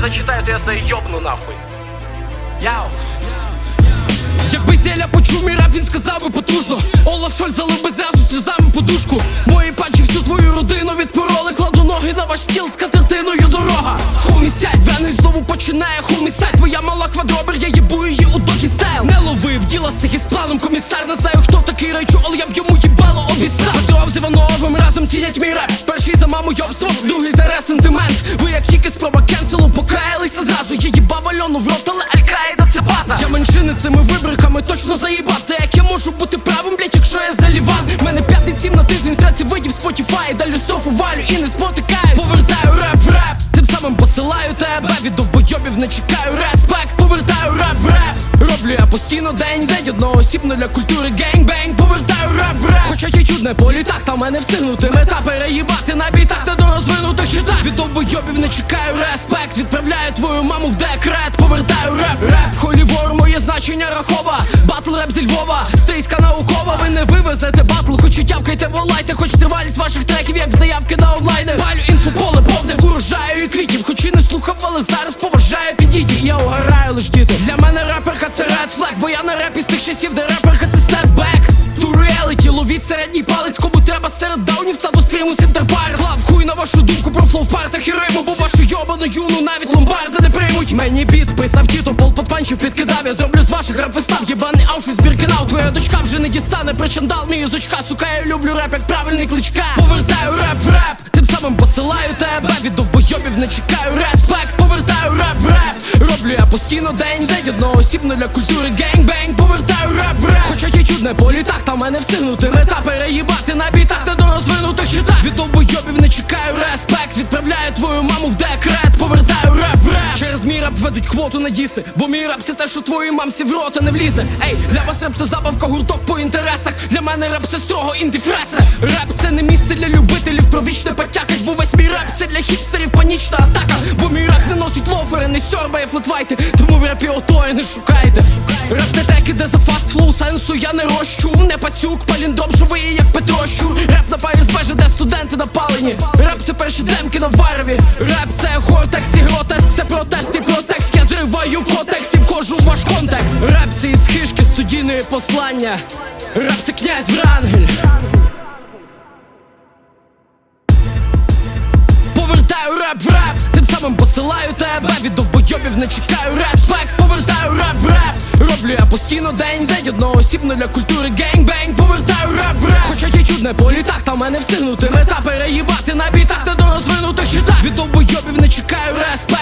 прочитаю, то я йобну нахуй. Яу. Якби зеля почув мій рап, він сказав би потужно. Олаф Шольц залив би зразу сльозами подушку. Мої панчі всю твою родину відпороли. Кладу ноги на ваш стіл з катертиною дорога. Хумі сядь, вений знову починає хумі сядь. Твоя мала квадробер, я їбу її у докі стайл. Не ловив діла з цих із планом. Комісар Не знаю хто такий райчу, але я б йому Петров з Івановим разом цінять мій реп. Перший за маму йобство, другий за ресентимент Ви як тільки спроба кенселу, покаялися зразу. Я їбав Альону в рот, але Аль-Каїда це база. Я меншини цими вибриками точно заїбав. Та як я можу бути правим, блять, якщо я заліван? Мене п'ятий цім на тиждень з видів Spotify Далі строфу валю і не спотикаюсь Повертаю реп в реп, тим самим посилаю тебе. Від довбойобів не чекаю респект. Повертаю реп в реп. Роблю я постійно день день одноосібно для культури гейнг-бейнг не по літах, та мене встигнути мета переїбати. На бітах не до розвинутих щитах Від довбойобів не чекаю респект. Відправляю твою маму в декрет. Повертаю реп, реп, холівор, моє значення рахова. Батл реп зі Львова, стейська наукова. Ви не вивезете батл, хоч і тявкайте, волайте Хоч тривалість ваших треків, як заявки на онлайни Палю інфу поле повне урожаю і квітів. Хоч і не слухав, але зараз поважаю. Підійді Я угораю лиш діти. Для мене реперка це ред флег Бо я на репі з тих часів, де реперка ловіть середній палець, кому треба серед даунів статус примус інтерпарс Клав хуй на вашу думку про флоу в партах і риму Бо вашу йобану юну навіть ломбарди не приймуть. Мені біт писав тіто, пол подпанчів підкидав. Я зроблю з ваших реп вистав, єбаний аушвіц біркенау Твоя дочка вже не дістане причандал мій язичка Сука, я люблю реп, як правильний кличка. Повертаю реп в реп, тим самим посилаю тебе Від довбойобів не чекаю респект постійно день день Одноосібно для культури гейнг-бейнг Повертаю реп в реп, хоча ті чудне по літах Та мене встигнути мета переїбати на бітах Не до розвинутих щитах Від обойобів не чекаю респект. Відправляю твою маму в декрет ведуть квоту на діси Бо мій реп це те, що твоїй мамці в рота не влізе. Ей, для вас реп це забавка, гурток по інтересах. Для мене реп це строго індифреса. Реп це не місце для любителів про вічне потякать Бо весь мій реп це для хіпстерів панічна атака. Бо мій реп не носить лофери, не сьорбає флетвайти Тому в репі отої не шукайте. Реп не теки, де за фаст флоу сенсу я не рощу Не пацюк, паліндом живий, як Петрощу Реп на парі збеже, де студенти напалені Реп це перші демки на вареві Реп це гортекс і гротеск, хишки послання. Реп це князь Врангель. Повертаю реп в реп, тим самим посилаю тебе. Від довбойобів не чекаю респект. Повертаю реп в реп, роблю я постійно день день. Одноосібно для культури гейнг-бейнг Повертаю реп в реп, хоча чуть не по літах Та мене встигнути мета переїбати на бітах. Не до розвинутих щитах Від довбойобів не чекаю респект